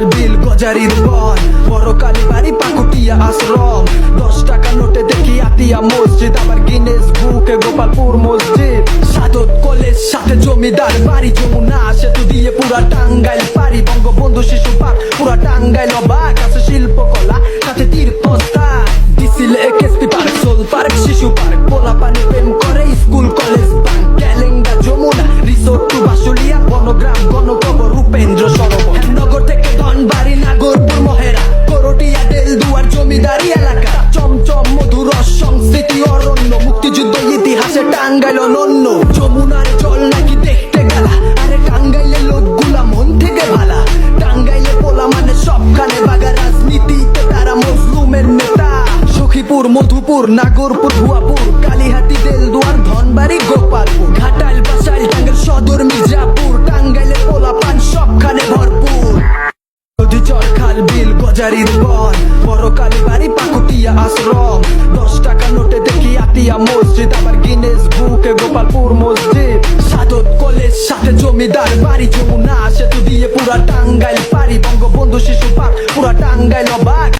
বিল গজারির বন বড় কালী বাড়ি পাকুটিয়া আশ্রম। দশ টাকা নোটে দেখি আতিয়া মসজিদ, আবার গিনেস বুকে গোপালপুর মসজিদ। সাদত কলেজ সাথে জমিদার বাড়ি, যমুনা সেতু দিয়ে পুরা টাঙ্গাইল পারি বঙ্গবন্ধু শিশু পার্ক, পুরা টাঙ্গাইল অবাক আছে শিল্পকলা, সাথে তীর্থস্থান। দিছিলে একেসপি পার্ক, সোল পার্ক, শিশু পার্ক পোলা পানি প্রেম করে স্কুল জমিদারি এলাকা চমচম মধুর সংস্কৃতি অরণ্য, মুক্তিযুদ্ধ ইতিহাসে টাঙ্গাইল অনন্য। যমুনার জল নাকি দেখতে গেলা, আরে টাঙ্গাইলে লোকগুলা মন থেকে ভালা। টাঙ্গাইলে পোলা মানে সবখানে বাগা রাজনীতিতে তারা মজলুমের নেতা। সখীপুর, মধুপুর, নাগরপুর ভুয়াপুর কালীহাতি, দেলদুয়ার, ধনবাড়ি, গোপালপুর। ঘাটাইল বাসাইল, টাঙ্গাইল, সদর, মির্জাপুর, টাঙ্গাইলে পোলা পান সবখানে ভরপুর। নদী চর খাল বিল গজারির বন বড় মসজিদ, সাদত কলেজ, সাথে জমিদার বাড়ি, যমুনা, সেতু দিয়ে পুরা টাঙ্গাইল পারি বঙ্গবন্ধু শিশু পার্ক, পুরা টাঙ্গাইল অবাক